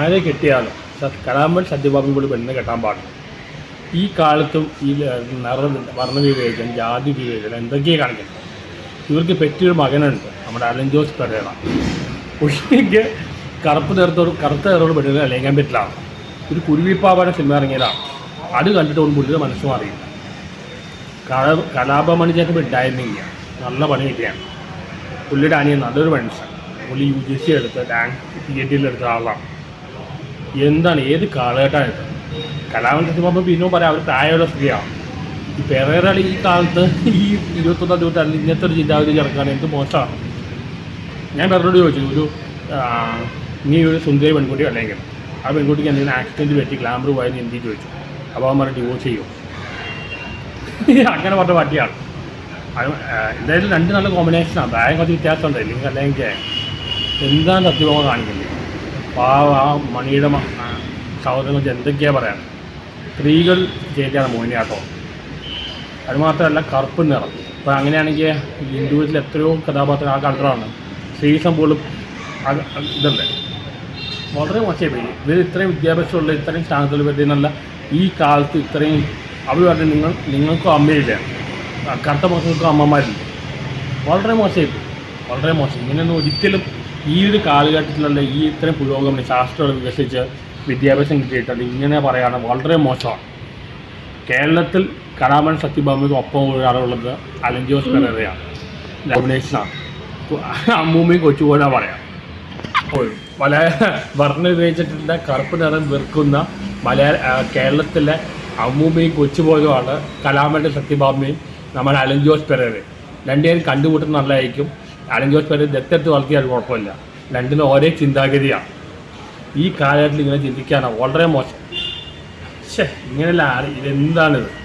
ആരെ കെട്ടിയാലും കലാമ്പൻ സത്യഭാമി കൂടി പെണ്ണ് കെട്ടാൻ പാടില്ല. ഈ കാലത്തും ഈ നിറ വർണ വിവേചനം ജാതി വിവേചനം എന്തൊക്കെയാണ് കാണിക്കുന്നത്? ഇവർക്ക് പറ്റിയൊരു മകനുണ്ട് നമ്മുടെ അലൻ ജോസ് പെരേറ പുള്ളിക്ക് കറുപ്പ് നിറത്തോട് കറുത്ത നിറത്തോട് പെണ്ണിനെ അലയിക്കാൻ പറ്റില്ല. ഒരു കുരുവിപ്പാവാന സിനിമ ഇറങ്ങിയതാണ്. അത് കണ്ടിട്ട് ഒന്ന് പുള്ളിയുടെ മനസ്സ് മാറിയില്ല. കല കലാപമണി ചേട്ടൻ ഉണ്ടായിരുന്നില്ല നല്ല പണി കിട്ടിയാണ്. പുള്ളിയുടെ അനിയൻ നല്ലൊരു മനുഷ്യൻ. പുള്ളി യു ജി സി എടുത്ത് ഡാൻസ് തിയേറ്ററിൽ എടുത്ത ആളാണ്. എന്താണ് ഏത് കാലഘട്ടമാണ് ഇത്? കലാമണ്ഡലത്തിൽ പോകുമ്പോൾ പിന്നെ പറയാം അവർ പ്രായമുള്ള സ്ത്രീയാണ്. ഈ പെരേറാളി ഈ കാലത്ത് ഈ ഇരുപത്തൊന്നാം ഇരുപത്തി ഇങ്ങനത്തെ ഒരു ചിന്താഗതി ചേർക്കാൻ എന്ത് മോശമാണ്? ഞാൻ പെരനോട് ചോദിച്ചു ഒരു നീ ഒരു സുന്ദരി പെൺകുട്ടി അല്ലെങ്കിൽ ആ പെൺകുട്ടിക്ക് എന്തെങ്കിലും ആക്സിഡന്റ് പറ്റി ഗ്ലാമർ പോയെന്ന് എന്തി ചോദിച്ചു? അപ്പോൾ അവൻ ഡിവോഴ്സ് ചെയ്യും. അങ്ങനെ പറഞ്ഞ പട്ടിയാണ് എന്തായാലും രണ്ട് നല്ല കോമ്പിനേഷനാണ് പ്രായം കുറച്ച് വ്യത്യാസമുണ്ട്. അല്ലെങ്കിൽ അല്ലെങ്കിൽ എന്താണ് സത്യഭാവം കാണിക്കുന്നത്? പാവ ആ മണിയുടെ ആ, സഹോദരങ്ങൾ എന്തൊക്കെയാണ് പറയാൻ? സ്ത്രീകൾ ചെയ്താണ് മോഹിനിയാട്ടം അത് മാത്രമല്ല കറുപ്പ് നിറം. അപ്പോൾ അങ്ങനെയാണെങ്കിൽ ഹിന്ദുവിൽ എത്രയോ കഥാപാത്രം ആ കളറാണ് ശ്രീസം പോലും ഇതല്ലേ വളരെ മോശമായി ഇവർ ഇത്രയും വിദ്യാഭ്യാസമുള്ള ഇത്രയും സ്ഥാനത്തിൽ പറ്റുന്നല്ല ഈ കാലത്ത് ഇത്രയും അവർ പറഞ്ഞു നിങ്ങൾ നിങ്ങൾക്കും അമ്മയില്ല. കറുത്ത മക്കൾക്കും അമ്മമാരില്ല. വളരെ മോശമായി വളരെ മോശം. ഇങ്ങനെയൊന്നും ഒരിക്കലും ഈ ഒരു കാലഘട്ടത്തിലുള്ള ഈ ഇത്രയും പുരോഗമനം ശാസ്ത്രം വികസിച്ച് വിദ്യാഭ്യാസം കിട്ടിയിട്ടുണ്ട്. ഇങ്ങനെ പറയുകയാണ് വളരെ മോശമാണ്. കേരളത്തിൽ കലാമൻ സത്യഭാമയ്ക്ക് ഒപ്പം ഒരാളുള്ളത് അലഞ്ചോസ് ജോസ് പെരയാണ് നോമിനേഷനാണ് അമ്മൂമ്മയും കൊച്ചുപോലെ പറയാം പല വർണ ഉപയോഗിച്ചിട്ടുള്ള കറുപ്പ് നിറം വെറുക്കുന്ന മലയാള കേരളത്തിലെ അമ്മൂമ്മയും കൊച്ചുപോലുമാണ് കലാമന്റെ സത്യഭാമയും നമ്മുടെ അലൻ ജോസ് രണ്ടുപേരും കണ്ടുമുട്ടുന്ന അലൻ ജോസ് പെരേര ദത്തെടുത്ത് വളർത്തിയാൽ കുഴപ്പമില്ല. രണ്ടിനും ഒരേ ചിന്താഗതിയാണ് ഈ കാലഘട്ടത്തിൽ ഇങ്ങനെ ചിന്തിക്കാനാണ് വളരെ മോശം. ഇങ്ങനെയല്ല ഇതെന്താണിത്?